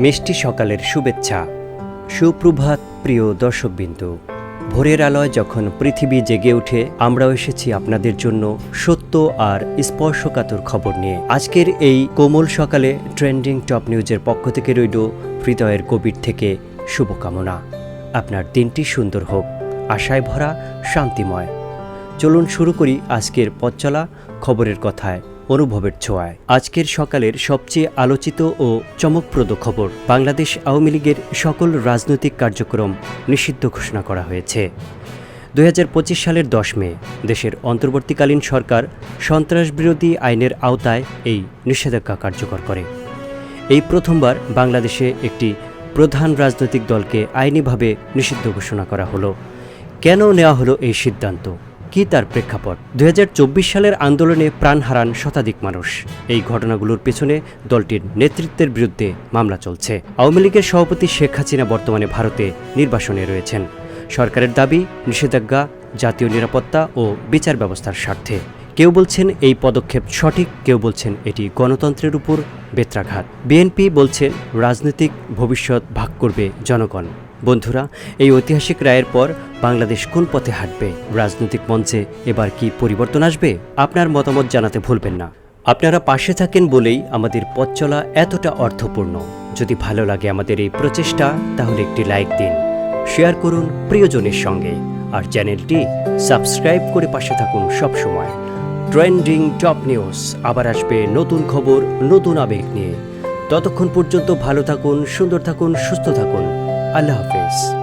মিষ্টি সকালের শুভেচ্ছা। সুপ্রভাত, প্রিয় দর্শকবিন্দু। ভোরের আলোয় যখন পৃথিবী জেগে ওঠে, আমরাও এসেছি আপনাদের জন্য সত্য আর স্পর্শকাতর খবর নিয়ে। আজকের এই কোমল সকালে ট্রেন্ডিং টপ নিউজের পক্ষ থেকে রইল হৃদয়ের কবির থেকে শুভকামনা। আপনার দিনটি সুন্দর হোক, আশায় ভরা, শান্তিময়। চলুন শুরু করি আজকের পথচলা খবরের কথায়। অনুভবের ছোঁয়ায়। আজকের সকালের সবচেয়ে আলোচিত ও চমকপ্রদ খবর, বাংলাদেশ আওয়ামী লীগের সকল রাজনৈতিক কার্যক্রম নিষিদ্ধ ঘোষণা করা হয়েছে। দুই হাজার পঁচিশ সালের দশ মে, দেশের অন্তর্বর্তীকালীন সরকার সন্ত্রাসবিরোধী আইনের আওতায় এই নিষেধাজ্ঞা কার্যকর করে। এই প্রথমবার বাংলাদেশে একটি প্রধান রাজনৈতিক দলকে আইনিভাবে নিষিদ্ধ ঘোষণা করা হলো। কেন নেওয়া হলো এই সিদ্ধান্ত? কি তার প্রেক্ষাপট? দুই হাজার চব্বিশ সালের আন্দোলনে প্রাণ হারান শতাধিক মানুষ। এই ঘটনাগুলোর পেছনে দলটির নেতৃত্বের বিরুদ্ধে মামলা চলছে। আওয়ামী লীগের সভাপতি শেখ হাসিনা বর্তমানে ভারতে নির্বাসনে রয়েছেন। সরকারের দাবি, নিষেধাজ্ঞা, জাতীয় নিরাপত্তা ও বিচার ব্যবস্থার স্বার্থে। কেউ বলছেন এই পদক্ষেপ সঠিক, কেউ বলছেন এটি গণতন্ত্রের উপর বেত্রাঘাত। বিএনপি বলছেন রাজনৈতিক ভবিষ্যৎ ভাগ করবে জনগণ। বন্ধুরা, এই ঐতিহাসিক রায়ের পর বাংলাদেশ কোন পথে হাঁটবে, রাজনৈতিক মঞ্চে এবার কি পরিবর্তন আসবে, আপনার মতামত জানাতে ভুলবেন না। আপনারা পাশে থাকেন বলেই আমাদের পথ চলা এতটা অর্থপূর্ণ। যদি ভালো লাগে আমাদের এই প্রচেষ্টা, তাহলে একটি লাইক দিন, শেয়ার করুন প্রিয়জনের সঙ্গে, আর চ্যানেলটি সাবস্ক্রাইব করে পাশে থাকুন সবসময়। ট্রেন্ডিং টপ নিউজ, আবার আসবে নতুন খবর, নতুন আবেগ নিয়ে। ততক্ষণ পর্যন্ত ভালো থাকুন, সুন্দর থাকুন, সুস্থ থাকুন। আল্লাহ হাফেজ।